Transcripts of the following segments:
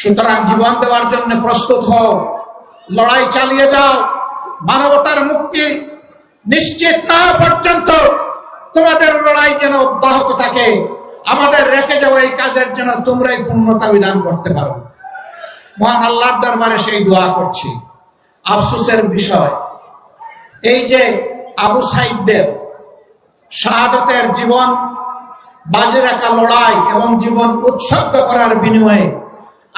সুতরাং জীবন দেওয়ার জন্য প্রস্তুত হও, লড়াই চালিয়ে যাও, মানবতার মুক্তি নিশ্চিত না পর্যন্ত তোমাদের লড়াই যেন অব্যাহত থাকে, আমাদের রেখে যাওয়া এই কাজের জন্য তোমরাই পূর্ণতা বিধান করতে পারো। মহান আল্লাহর দরবারে সেই দোয়া করছি। আফসোসের বিষয়, এই যে আবু সাইদদের শাহাদতের জীবন, বাজে রাখা লড়াই এবং জীবন উৎসর্গ করার বিনিময়ে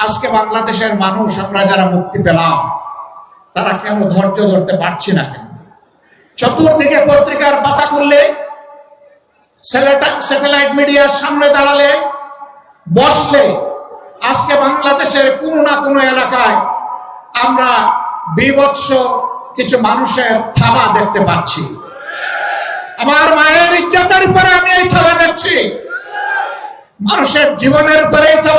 আজকে বাংলাদেশের মানুষ, আমরা যারা মুক্তি পেলাম, তারা কেন ধৈর্য ধরতে পারছি না কেন? চতুর্দিকে পত্রিকার পাতা খুললে, স্যাটেলাইট মিডিয়ার সামনে দাঁড়ালে, বসলে, আজকে বাংলাদেশের কোন না কোনো এলাকায় আমরা বিভৎস কিছু মানুষের থাবা দেখতে পাচ্ছি। আমার মায়ের ইজ্জতের উপরে আমি এই থাবা দেখছি। মানুষের জীবনের উপরে থাবা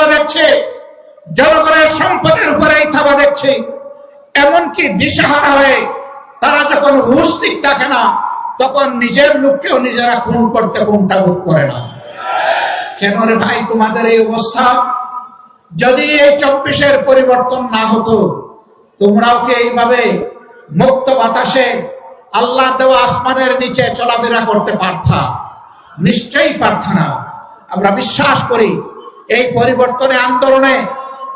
জনগণের সম্পদের উপরে থাবা দেখছি। এমনকি দিশাহারা হয়ে তারা যখন হুশ ঠিক থাকে না, তখন নিজের লোককেও নিজেরা খুন করতে কোনটা বোধ করে না। কেন রে ভাই, তোমাদের এই অবস্থা? যদি এই চব্বিশের পরিবর্তন না হতো, তোমরাও কি এইভাবে মুক্ত বাতাসে আল্লাহ দেওয়া আসমানের নিচে চলাফেরা করতে পারতা? নিশ্চয়ই পারত না। আমরা বিশ্বাস করি, এই পরিবর্তনে, আন্দোলনে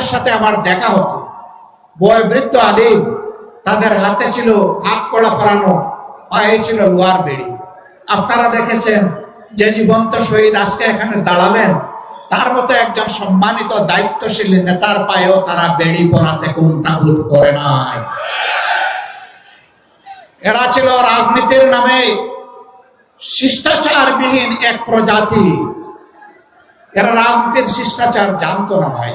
তাদের সাথে আমার দেখা হতো। বয়বৃদ্ধ আলিম তাদের হাতে ছিল হাত কড়া পরানো পায়ে ছিল লোয়ার বেড়ি। আপনারা দেখেছেন যে জীবন্ত শহীদ আজকে এখানে দাঁড়ালেন। তার মতো একজন সম্মানিত, দায়িত্বশীল নেতার পায়েও তারা বেড়ি পরাতে কোনটা ভুল করে নাই। এরা ছিল রাজনীতির নামে শিষ্টাচারবিহীন এক প্রজাতি। এরা রাজনীতির শিষ্টাচার জানতো না ভাই।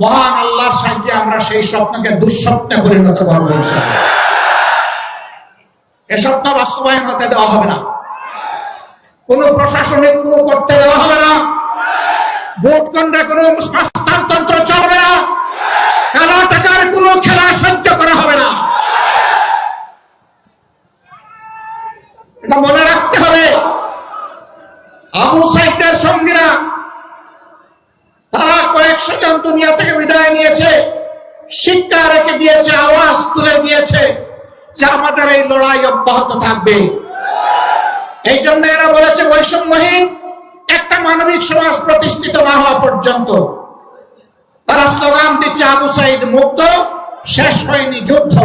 মহান আল্লাহর সাহায্যে আমরা সেই স্বপ্নকে দুঃস্বপ্নে পরিণত করব এ স্বপ্ন বাস্তবায়ন হতে দেওয়া হবে না। কোন প্রশাসনিক coup করতে দেওয়া হবে না। ভোট কেন্দ্রে কোনো স্থানতন্ত্র চলবে না। কালো টাকার কোনো খেলা সহ্য করা হবে না। এটা মনে রাখতে হবে আবু সাইদের সঙ্গীরা তারা জন দুনিয়া থেকে বিদায় নিয়েছে, শিক্ষা রেখে দিয়েছে, আওয়াজ তুলে দিয়েছে যে আমাদের এই লড়াই অব্যাহত থাকবে। এই জন্য এরা বলেছে, বৈষম্যহীন একটা মানবিক সমাজ প্রতিষ্ঠিত না হওয়া পর্যন্ত। তারা স্লোগান দিচ্ছে, আবু সাইদ মুক্ত, শেষ হয়নি যুদ্ধ।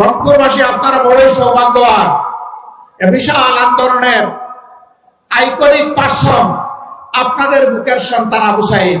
রংপুরবাসী, আপনারা বড় সৌভাগ্যবান। বিশাল আন্দোলনের আইকনিক পার্সন আপনাদের বুকের সন্তান আবু সাইদ।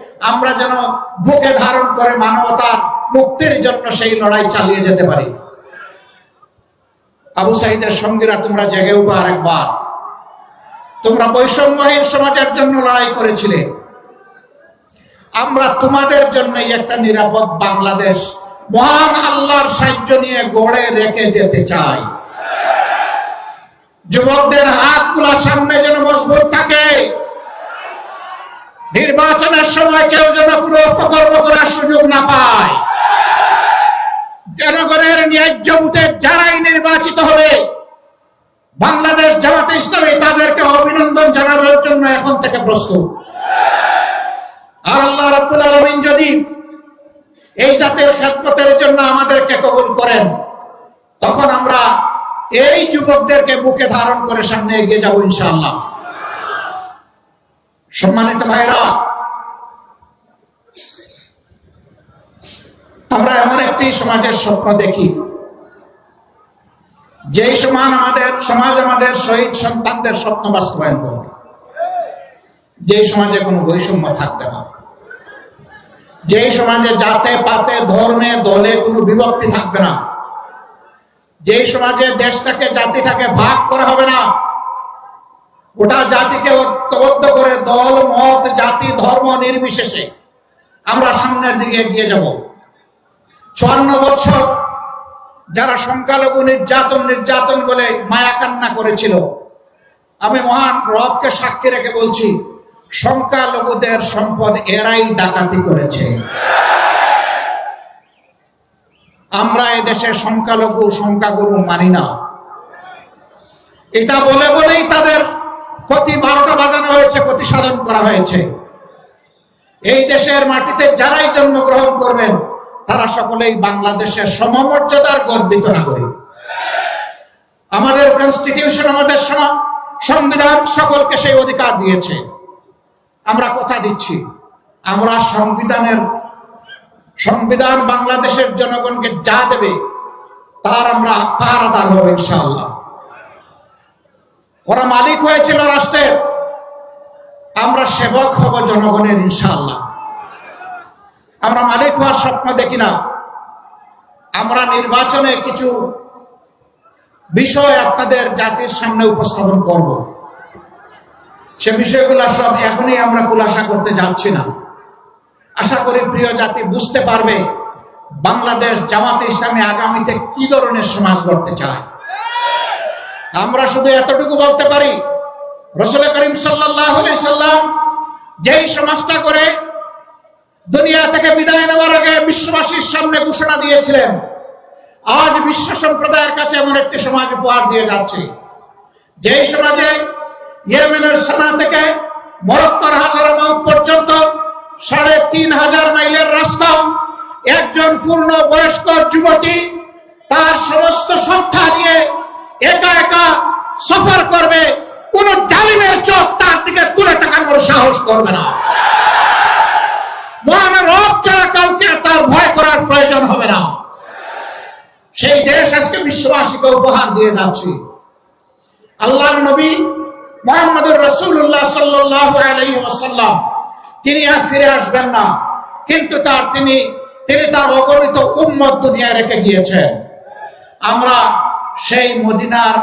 আমরা যেন বুকে ধারণ করে মানবতার মুক্তির জন্য সেই লড়াই চালিয়ে যেতে পারি। আবু সাইদের সঙ্গীরা তোমরা জেগে উঠো আরেকবার। তোমরা বৈষম্যহীন সমাজের জন্য লড়াই করেছিলে। আমরা তোমাদের জন্যই একটা নিরাপদ বাংলাদেশ, মহান আল্লাহর সাহায্য নিয়ে গড়ে রেখে যেতে চাই। যুবকদের হাত হাতগুলা সামনে যেন মজবুত থাকে। নির্বাচনের সময় কেউ যেন কোনো অপকর্ম করার সুযোগ না পায়। জনগণের ন্যায্য ভোটে যারাই নির্বাচিত হবে, বাংলাদেশ জামাতে ইসলামী তাদেরকে অভিনন্দন জানানোর জন্য এখন থেকে প্রস্তুত। আর আল্লাহ রাব্বুল আলামিন যদি এই জাতের খেদমতের জন্য আমাদেরকে কবুল করেন, তখন আমরা এই যুবকদেরকে বুকে ধারণ করে সামনে এগিয়ে যাব ইনশাআল্লাহ। সম্মানিত ভাইরা আমরা এমন একটি সমাজের স্বপ্ন দেখি। যেই সমান আমাদের, সমাজ আমাদের শহীদ সন্তানদের স্বপ্ন বাস্তবায়ন করবে। যেই সমাজে কোনো বৈষম্য থাকবে না। যেই সমাজে জাতে, পাতে, ধর্মে, দলে কোনো বিভক্তি থাকবে না। যেই সমাজে দেশটাকে, জাতিটাকে ভাগ করা হবে না, গোটা জাতিকে ঐক্যবদ্ধ করে দল, মত, জাতি, ধর্ম নির্বিশেষে আমরা সামনের দিকে এগিয়ে যাব। চুয়ান্ন বছর যারা সংখ্যালঘু নির্যাতন নির্যাতন বলে মায়া কান্না করেছিল, আমি মহান রবকে সাক্ষী রেখে বলছি, সংখ্যালঘুদের সম্পদ এরাই ডাকাতি করেছে। আমরা এদেশে সংখ্যালঘু, সংখ্যাগুরু মানি না। এটা বলে বলেই তাদের ক্ষতি বারোটা বাজানো হয়েছে, ক্ষতি সাধন করা হয়েছে। এই দেশের মাটিতে যারাই জন্মগ্রহণ করবেন, তারা সকলেই বাংলাদেশের সমমর্যাদার গর্বিত নাগরিক। আমাদের কনস্টিটিউশন আমাদের সংবিধান সকলকে সেই অধিকার দিয়েছে। আমরা কথা দিচ্ছি, আমরা সংবিধানের সংবিধান বাংলাদেশের জনগণকে যা দেবে, তার আমরা পাহারাদার হব ইনশাআল্লাহ। ওরা মালিক হয়েছিল রাষ্ট্রের। আমরা সেবক হব জনগণের, ইনশাআল্লাহ। আমরা মালিক হওয়ার স্বপ্ন দেখি না। আমরা নির্বাচনে কিছু বিষয় আপনাদের জাতির সামনে উপস্থাপন করব। সে বিষয়গুলো সব এখনই আমরা খুলাসা করতে যাচ্ছি না। আশা করি প্রিয় জাতি বুঝতে পারবে বাংলাদেশ জামাতে ইসলামী আগামীতে কি ধরনের সমাজ গড়তে চায়। আমরা শুধু এতটুকু বলতে পারি, রসুল করিম সাল্লাম যেই সমাজটা করে দুনিয়া থেকে বিদায় নেওয়ার আগে বিশ্ববাসীর সামনে ঘোষণা দিয়েছিলেন, আজ বিশ্ব সম্প্রদায়ের কাছে এমন একটি সমাজ উপহার দিয়ে যাচ্ছে। যেই সমাজে ইয়েমেনের সেনা থেকে মরক্কর হাজার মাউথ পর্যন্ত সাড়ে তিন হাজার মাইলের রাস্তা একজন পূর্ণ বয়স্ক যুবতী তার সমস্ত সংখ্যা নিয়ে একা একা সফর করবে, কোন জালিমের চোখ তার দিকে তুলে তাকানোর সাহস করবে না। মহান রব ছাড়া কাউকে তার ভয় করার প্রয়োজন হবে না। সেই দেশ আজকে বিশ্ববাসীকে উপহার দিয়ে যাচ্ছে। আল্লাহর নবী মোহাম্মদুর রসুল্লাহ সাল্লাহ তিনি আর ফিরে আসবেন না। কিন্তু তার তিনি তিনি তার অগণিত উম্মত দুনিয়ায় রেখে গিয়েছেন। আমরা সেই মদিনার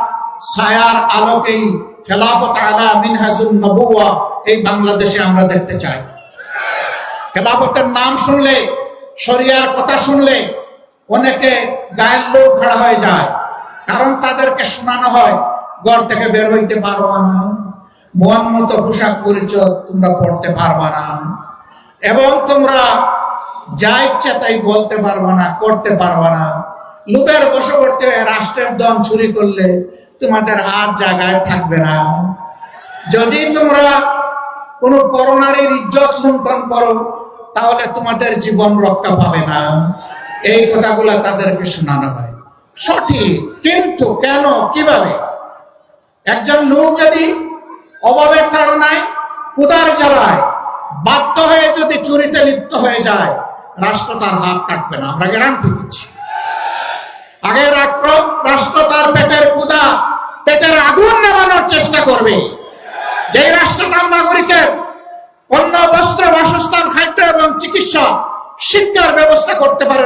ছায়ার আলোকেই খেলাফত আলা মিনহাজুন নবুয়া এই বাংলাদেশে আমরা দেখতে চাই। খেলাফতের নাম শুনলে, শরিয়ার কথা শুনলে অনেকে গায়ের লোক খাড়া হয়ে যায়। কারণ তাদেরকে শোনানো হয়, ঘর থেকে বের হইতে পারবা না। মন মতো পোশাক পরিচয় তোমরা পড়তে পারবা না। এবং তোমরা যা ইচ্ছা তাই বলতে পারবা না, করতে পারবা না। লোকের বশবর্তী রাষ্ট্রের দম চুরি করলে তোমাদের হাত জায়গায় থাকবে না। যদি তোমরা কোন পরনারীর ইজ্জত লুণ্ঠন করো, তাহলে তোমাদের জীবন রক্ষা পাবে না। এই কথাগুলা তাদেরকে শোনানো হয়। সঠিক, কিন্তু কেন, কীভাবে? একজন লোক যদি অভাবের তাড়নায় উদার জ্বালায়, বাধ্য হয়ে যদি চুরিতে লিপ্ত হয়ে যায়, রাষ্ট্র তার হাত কাটবে না। আমরা গ্যারান্টি দিচ্ছি। আগে রাষ্ট্র রাষ্ট্র তার পেটের কুদা পেটের আগুন নেবানোর চেষ্টা করবে। যে রাষ্ট্র তার নাগরিকের অন্য বস্ত্র, বাসস্থান, খাদ্য এবং চিকিৎসা, শিক্ষার ব্যবস্থা করতে পারে